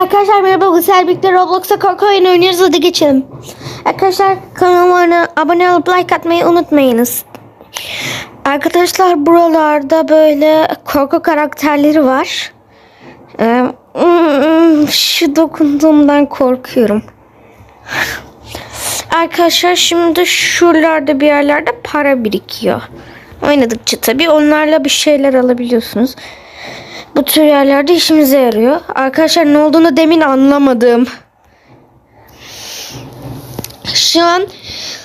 Arkadaşlar merhaba bu sefer birlikte Roblox'a korku oyunu oynuyoruz hadi geçelim. Arkadaşlar kanalıma abone olup like atmayı unutmayınız. Arkadaşlar buralarda böyle korku karakterleri var. Ee, şu dokunduğumdan korkuyorum. Arkadaşlar şimdi şuralarda bir yerlerde para birikiyor. Oynadıkça tabii onlarla bir şeyler alabiliyorsunuz. Bu tür yerlerde işimize yarıyor. Arkadaşlar ne olduğunu demin anlamadım. Şu an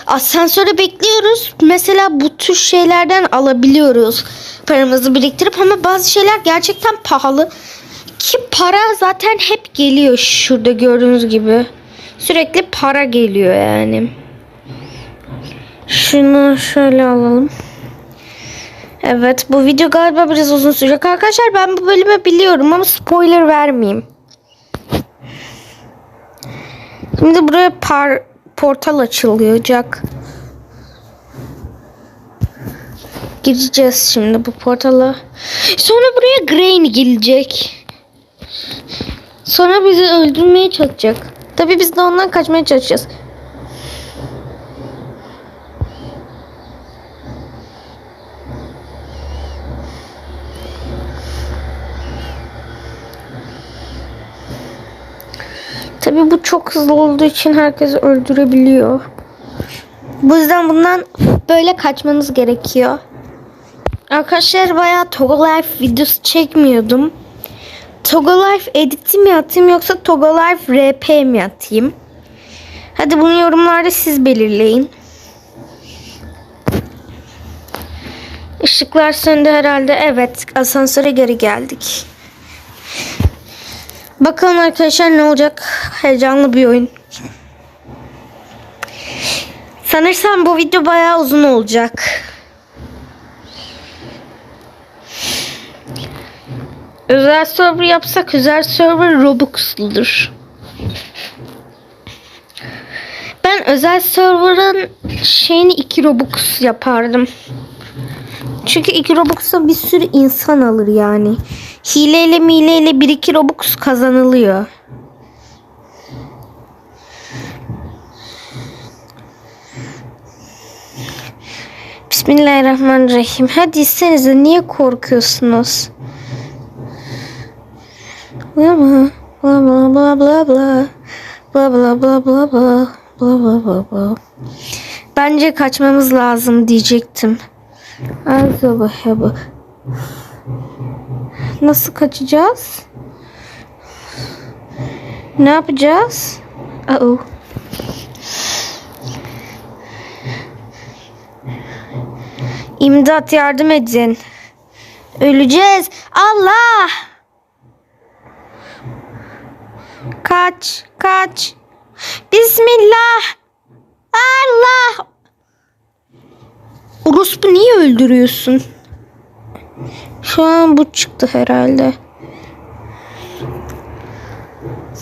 asansöre bekliyoruz. Mesela bu tür şeylerden alabiliyoruz. Paramızı biriktirip ama bazı şeyler gerçekten pahalı. Ki para zaten hep geliyor şurada gördüğünüz gibi. Sürekli para geliyor yani. Şunu şöyle alalım. Evet bu video galiba biraz uzun sürecek. Arkadaşlar ben bu bölümü biliyorum ama spoiler vermeyeyim. Şimdi buraya par portal açılacak. Gireceğiz şimdi bu portala. Sonra buraya Grain gelecek. Sonra bizi öldürmeye çalışacak. Tabii biz de ondan kaçmaya çalışacağız. Tabii bu çok hızlı olduğu için herkes öldürebiliyor. Bu yüzden bundan böyle kaçmanız gerekiyor. Arkadaşlar bayağı Togo Life videosu çekmiyordum. Togo Life editi mi atayım yoksa Togo Life RP mi atayım? Hadi bunu yorumlarda siz belirleyin. Işıklar söndü herhalde. Evet asansöre geri geldik. Bakalım arkadaşlar ne olacak. Heyecanlı bir oyun. Sanırsam bu video bayağı uzun olacak. Özel server yapsak özel server Robux'ludur. Ben özel server'ın şeyini 2 Robux yapardım. Çünkü 2 Robux'a bir sürü insan alır yani. Hileyle mileyle 1-2 Robux kazanılıyor. Bismillahirrahmanirrahim. Hadi istenize niye korkuyorsunuz? Bla bla bla bla bla bla bla bla bla bla bla bla bla bla bla Bence kaçmamız lazım diyecektim. Azaba heba. Nasıl kaçacağız? Ne yapacağız? Uh -oh. İmdat yardım edin. Öleceğiz. Allah! Kaç, kaç. Bismillah. Allah! Orospu niye öldürüyorsun? Şu an bu çıktı herhalde.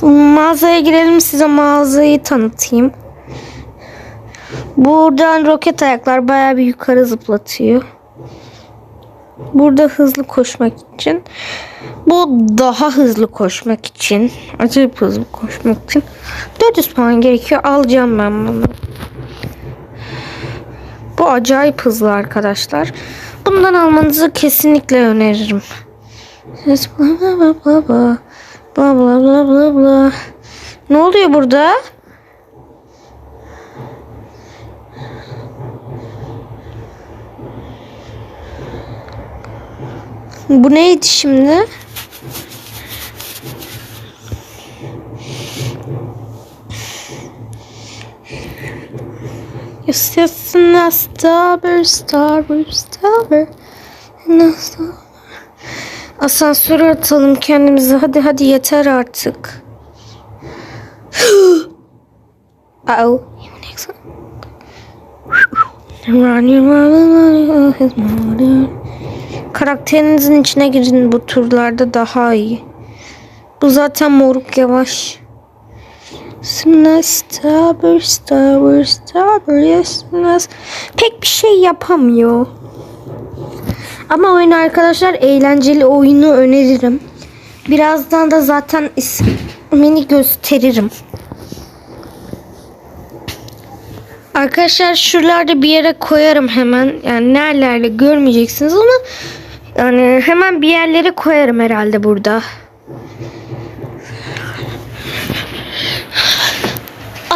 Mağazaya girelim size mağazayı tanıtayım. Buradan roket ayaklar bayağı bir yukarı zıplatıyor. Burada hızlı koşmak için. Bu daha hızlı koşmak için. Acayip hızlı koşmak için. 400 puan gerekiyor. Alacağım ben bunu. Bu acayip hızlı arkadaşlar. Bundan almanızı kesinlikle öneririm. Bla bla bla bla bla. Bla bla bla bla bla. Ne oluyor burada? Bu neydi şimdi? Yes, yes, and star, star, star. Asansöre atalım kendimizi. Hadi hadi yeter artık. Uh-oh. Karakterinizin içine girin bu turlarda daha iyi. Bu zaten moruk yavaş. Sınır stabber stabber yes Pek bir şey yapamıyor. Ama oyun arkadaşlar eğlenceli oyunu öneririm. Birazdan da zaten is- resmini gösteririm. Arkadaşlar şuralarda bir yere koyarım hemen. Yani nerelerde görmeyeceksiniz ama yani hemen bir yerlere koyarım herhalde burada.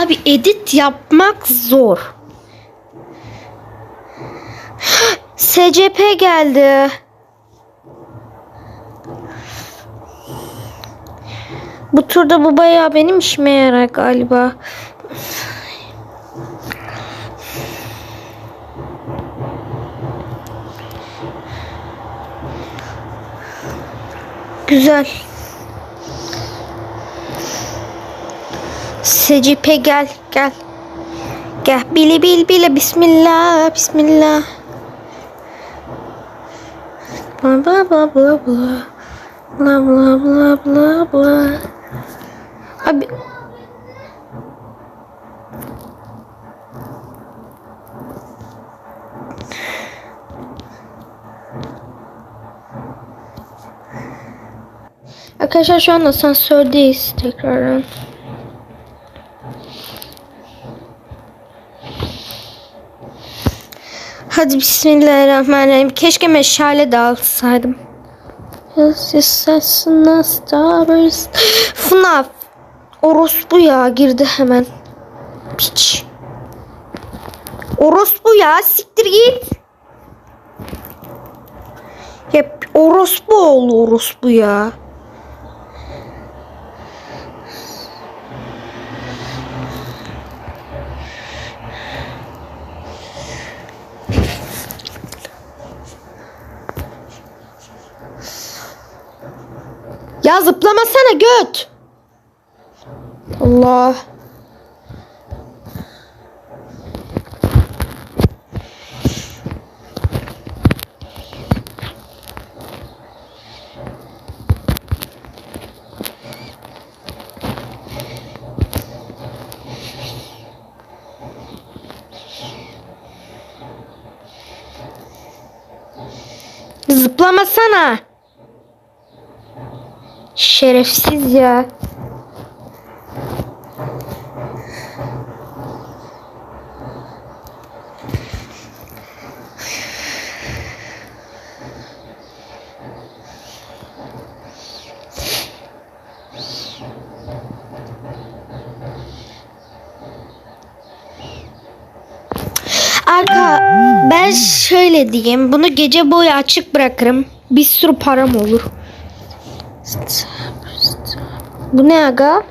Abi edit yapmak zor. SCP geldi. Bu turda bu bayağı benim işime yarar galiba. Güzel. Secipe gel gel. Gel bili bil bile bismillah bismillah. Bla bla bla bla bla. Bla bla bla bla bla. Abi Arkadaşlar şu anda asansördeyiz tekrardan. Hadi bismillahirrahmanirrahim. Keşke meşale de alsaydım. FNAF. Orospu ya girdi hemen. Piç. Orospu ya siktir git. Hep orospu oğlu orospu ya. Ya zıplamasana göt. Allah. Zıplamasana. Şerefsiz ya. Arka ben şöyle diyeyim bunu gece boyu açık bırakırım bir sürü param olur. Bu ne aga?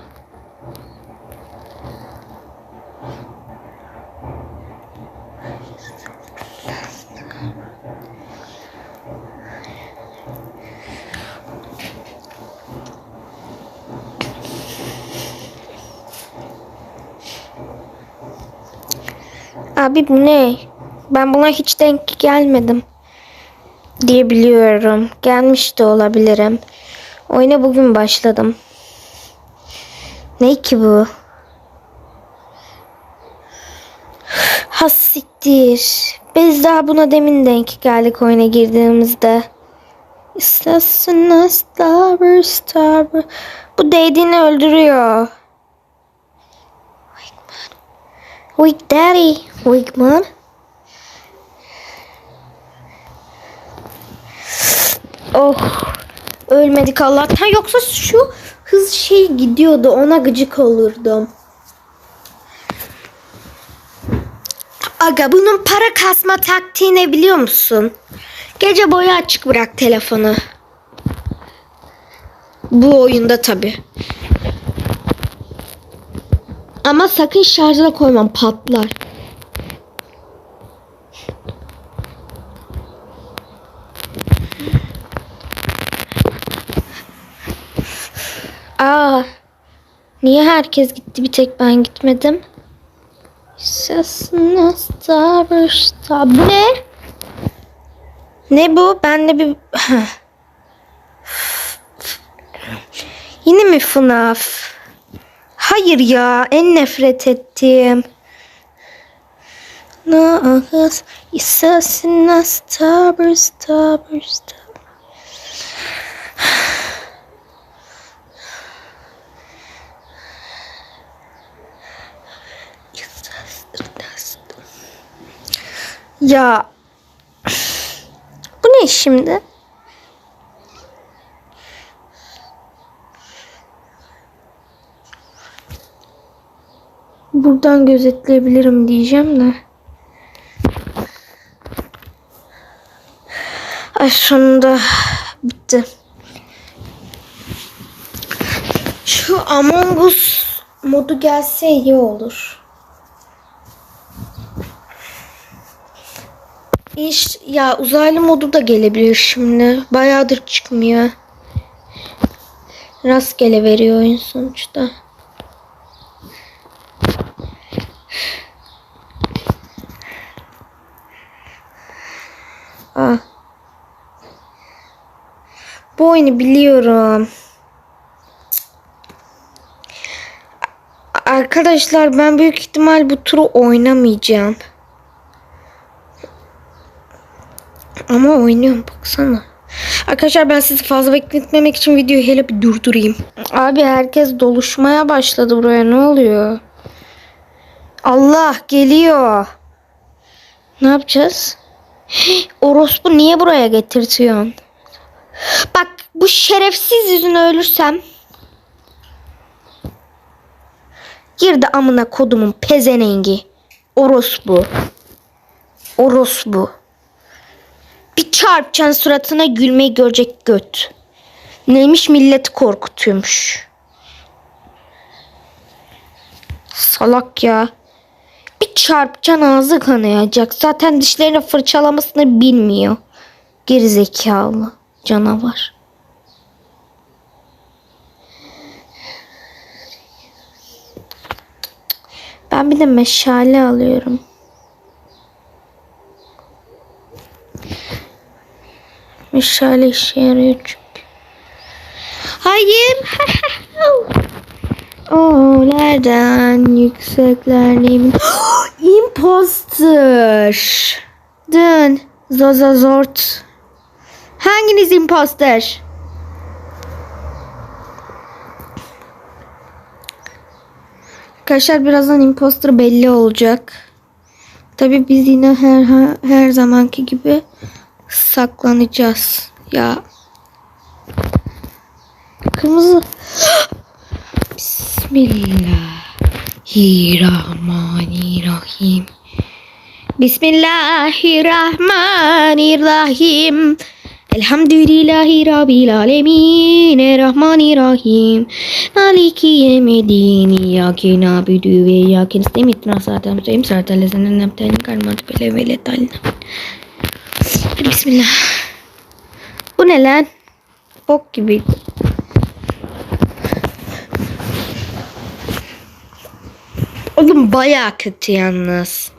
Abi bu ne? Ben buna hiç denk gelmedim diye biliyorum. Gelmiş de olabilirim. Oyuna bugün başladım. Ne ki bu? Hassiktir. Biz daha buna demin denk geldik oyuna girdiğimizde. İstersin star star. Bu değdiğini öldürüyor. Wake daddy. Wake man. Oh. Ölmedik Allah'tan. Yoksa şu hız şey gidiyordu. Ona gıcık olurdum. Aga bunun para kasma taktiğini biliyor musun? Gece boyu açık bırak telefonu. Bu oyunda tabi. Ama sakın şarja koymam patlar. Aa, niye herkes gitti bir tek ben gitmedim? Bu ne? Ne bu? Ben de bir... Yine mi FNAF? Hayır ya. En nefret ettiğim. Nağız. Sesine star star star. Ya bu ne şimdi? Buradan gözetleyebilirim diyeceğim de. Ay sonunda bitti. Şu Among Us modu gelse iyi olur. İş ya uzaylı modu da gelebilir şimdi. Bayağıdır çıkmıyor. Rastgele veriyor oyun sonuçta. Ah. Bu oyunu biliyorum. Arkadaşlar ben büyük ihtimal bu turu oynamayacağım. Ama oynuyorum baksana. Arkadaşlar ben sizi fazla bekletmemek için videoyu hele bir durdurayım. Abi herkes doluşmaya başladı buraya ne oluyor? Allah geliyor. Ne yapacağız? Orospu niye buraya getirtiyorsun? Bak bu şerefsiz yüzüne ölürsem. Girdi amına kodumun pezenengi. Orospu. Orospu. Çarpacaksın suratına gülmeyi görecek göt. Neymiş milleti korkutuyormuş. Salak ya. Bir çarpacaksın ağzı kanayacak. Zaten dişlerini fırçalamasını bilmiyor. Gerizekalı canavar. Ben bir de meşale alıyorum. Meşale işe yarıyor çünkü. Hayır. Oğlerden yüksekler neyim? Imposter. Dön. Zozazort. Hanginiz imposter? Arkadaşlar birazdan imposter belli olacak. Tabi biz yine her her zamanki gibi saklanacağız. Ya. Kırmızı. Bismillahirrahmanirrahim. Bismillahirrahmanirrahim. Elhamdülillahi Rabbil alemin. Errahmanirrahim. Maliki yemedin. İyyâke nâbüdü ve sıratal müstakîm. Sıratal lezîne en'amte aleyhim gayril mağdûbi aleyhim ve leddâllîn. Bismillah. Bu ne lan? Bok gibi. Oğlum bayağı kötü yalnız.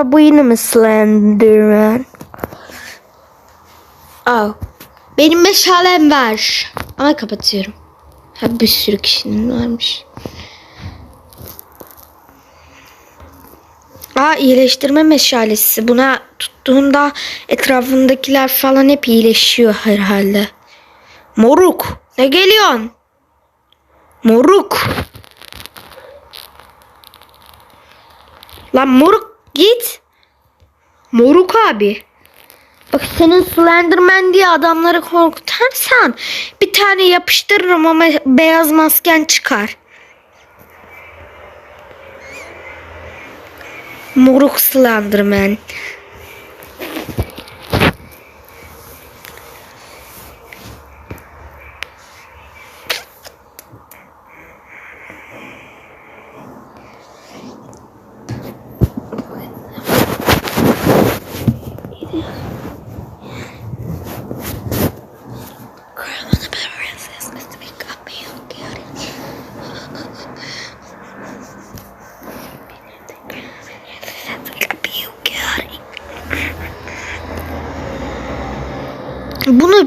Ya bu yine mi Slenderman? Al. Benim meşalem var. Ama kapatıyorum. Ha bir sürü kişinin varmış. Aa iyileştirme meşalesi. Buna tuttuğunda etrafındakiler falan hep iyileşiyor herhalde. Moruk. Ne geliyorsun? Moruk. Lan moruk git. Moruk abi. Bak senin Slenderman diye adamları korkutarsan bir tane yapıştırırım ama beyaz masken çıkar. Moruk Slenderman.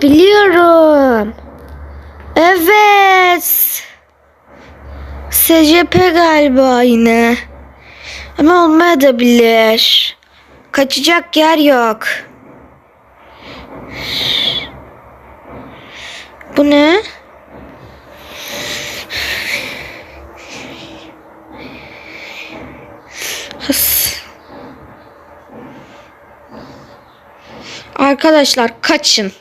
Biliyorum. Evet. SCP galiba yine. Ama olmayabilir. Kaçacak yer yok. Bu ne? Hıs. Arkadaşlar kaçın.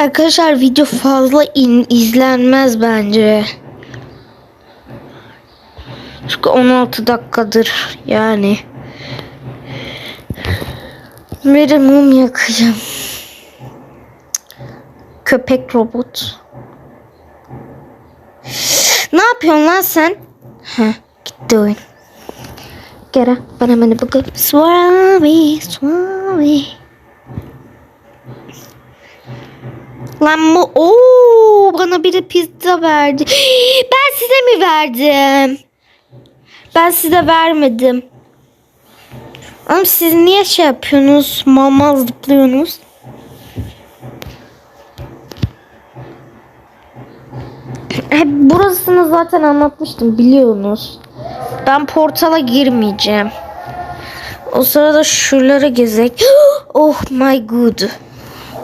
Arkadaşlar video fazla in, izlenmez bence. Çünkü 16 dakikadır yani. Bir mum yakacağım. Köpek robot. Ne yapıyorsun lan sen? Heh, gitti oyun. Gera bana bana bakıp Swami Swami Lan bu ooo bana biri pizza verdi. Ben size mi verdim? Ben size vermedim. Ama siz niye şey yapıyorsunuz? Mal zıplıyorsunuz. Hep burasını zaten anlatmıştım biliyorsunuz. Ben portala girmeyeceğim. O sırada şuraları gezek. Oh my god.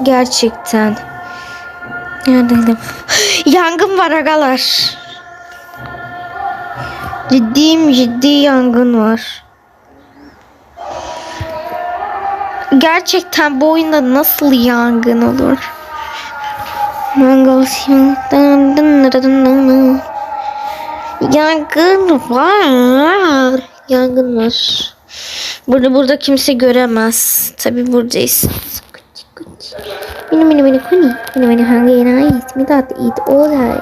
Gerçekten. Neredeydim? Yangın var agalar. Ciddiyim ciddi yangın var. Gerçekten bu oyunda nasıl yangın olur? Yangın var. Yangın var. Burada burada kimse göremez. Tabi buradayız. Mini mini mini kuni. Mini mini hangi yena ismi dat it olay.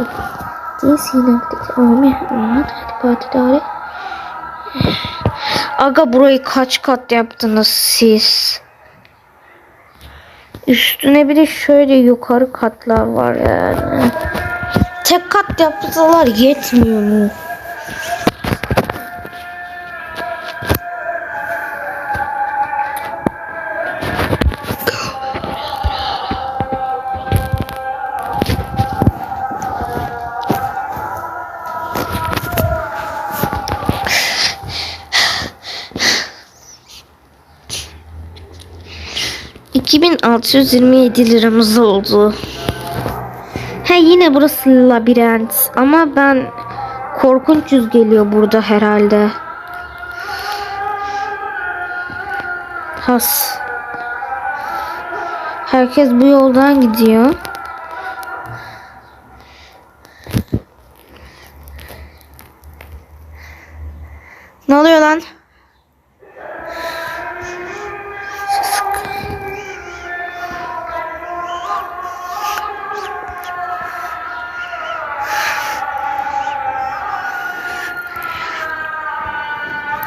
Cinsi nakti ame aman hadi parti dare. Aga burayı kaç kat yaptınız siz? Üstüne bir de şöyle yukarı katlar var yani. Tek kat yapsalar yetmiyor mu? ...2627 liramız oldu. He yine burası labirent ama ben korkunç yüz geliyor burada herhalde. Has. Herkes bu yoldan gidiyor. Ne oluyor lan?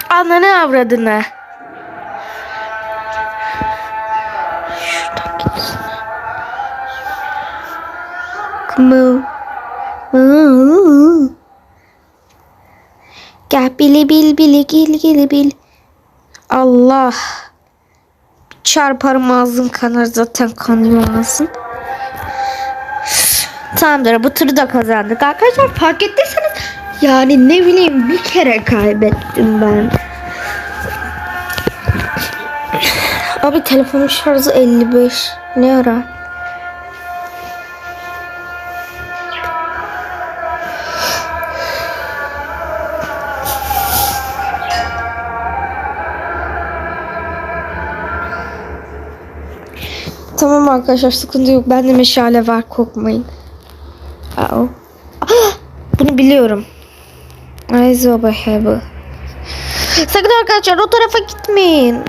Ananı avradını. Şuradan gitsin. Kumu. Gel bili bil bili gil gil bil. Allah. Çarparım ağzın kanar zaten kanıyor ağzın. Tamamdır bu turu da kazandık. Arkadaşlar fark ettiyseniz yani ne bileyim bir kere kaybettim ben. Abi telefonun şarjı 55. Ne ara? Tamam arkadaşlar sıkıntı yok. Bende meşale var korkmayın. Aa. Ah, Bunu biliyorum. Aizo bahebu. Sakın arkadaşlar o tarafa gitmeyin.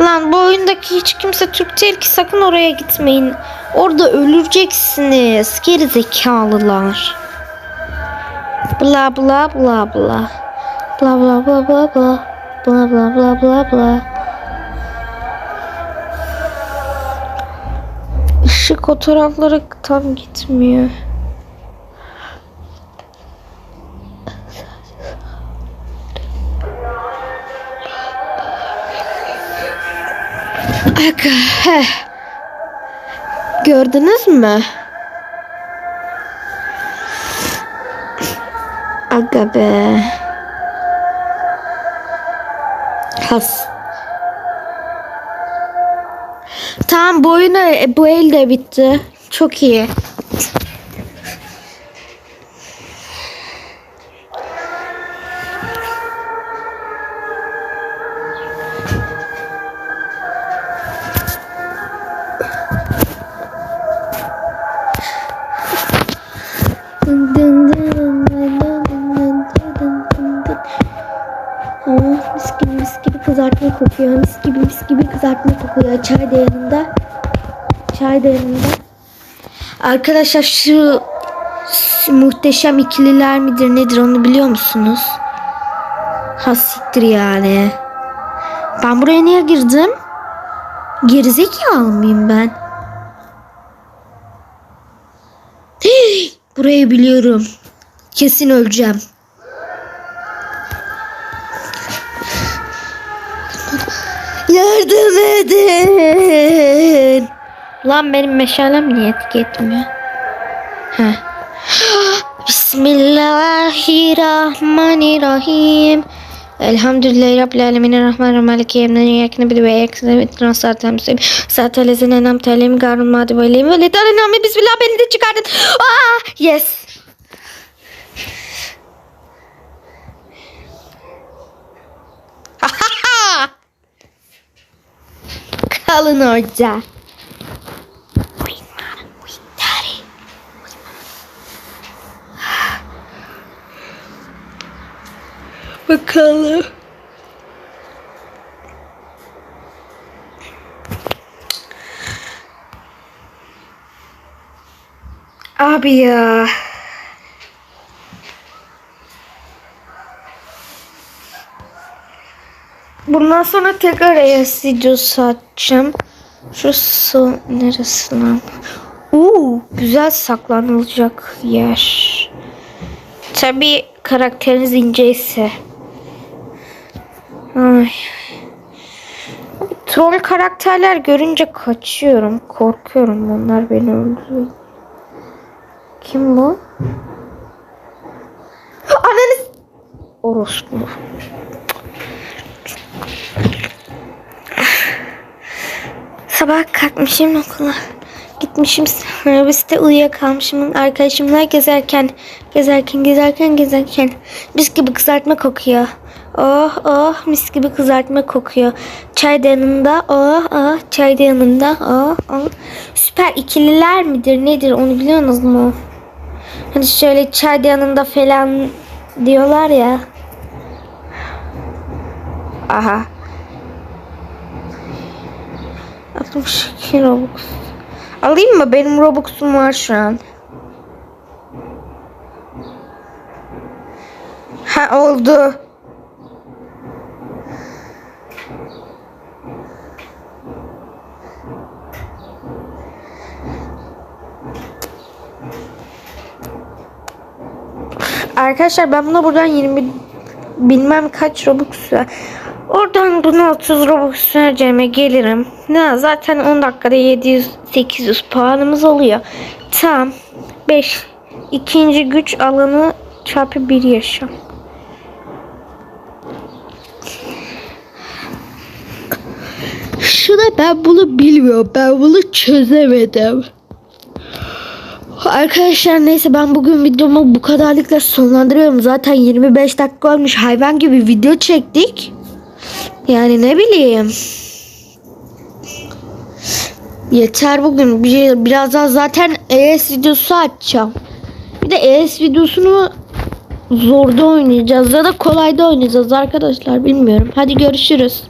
Lan bu oyundaki hiç kimse Türk değil ki sakın oraya gitmeyin. Orada öleceksiniz. Geri zekalılar. Bla bla bla bla. Bla bla bla bla bla. Bla bla bla bla bla. Işık o taraflara tam gitmiyor. Aga, heh. Gördünüz mü? Aga be. Has. Oyunu e, bu el de bitti. Çok iyi. Kızartma kokuyor. Mis gibi mis gibi kızartma kokuyor. Çay da yanında. Çay da yanında. Arkadaşlar şu s- muhteşem ikililer midir nedir onu biliyor musunuz? Ha siktir yani. Ben buraya niye girdim? Gerizekalı mıyım ben? Burayı biliyorum. Kesin öleceğim. Yardım edin. Lan benim meşalem niye etmiyor? Bismillahirrahmanirrahim. Elhamdülillahi Rabbil Alemin Rahman Maliki Yemden Yakını Bir ve Yakını Bir Transat Müslim Zaten lezine enam telim Garun madi ve leyim Ve letan enami Bismillah beni de çıkardın Aa, Yes Kalın orada Bakalım. Abi ya. Bundan sonra tekrar ES videosu atacağım. Şu son neresi lan? Uuu güzel saklanılacak yer. Tabi karakteriniz inceyse. Ay. Troll karakterler görünce kaçıyorum. Korkuyorum onlar beni öldürüyor. Kim bu? Ananız. Orospu. Sabah kalkmışım okula. Gitmişim serviste uyuyakalmışım. Arkadaşımla gezerken, gezerken, gezerken, gezerken mis gibi kızartma kokuyor. Oh oh mis gibi kızartma kokuyor. Çay da yanında. Oh oh çay da yanında. Oh oh. Süper ikililer midir nedir onu biliyorsunuz mu? Hani şöyle çay da yanında falan diyorlar ya. Aha. 62 Robux. Alayım mı? Benim Robux'um var şu an. Ha oldu. Arkadaşlar ben buna buradan 20 bilmem kaç Robux ver- Oradan buna 30 Robux vereceğime gelirim. Ne zaten 10 dakikada 700 800 puanımız oluyor. Tam 5 ikinci güç alanı çarpı 1 yaşam. Şuna ben bunu bilmiyorum. Ben bunu çözemedim. Arkadaşlar neyse ben bugün videomu bu kadarlıkla sonlandırıyorum. Zaten 25 dakika olmuş. Hayvan gibi video çektik. Yani ne bileyim. Yeter bugün. Bir, birazdan zaten ES videosu açacağım. Bir de ES videosunu zorda oynayacağız ya da kolayda oynayacağız arkadaşlar bilmiyorum. Hadi görüşürüz.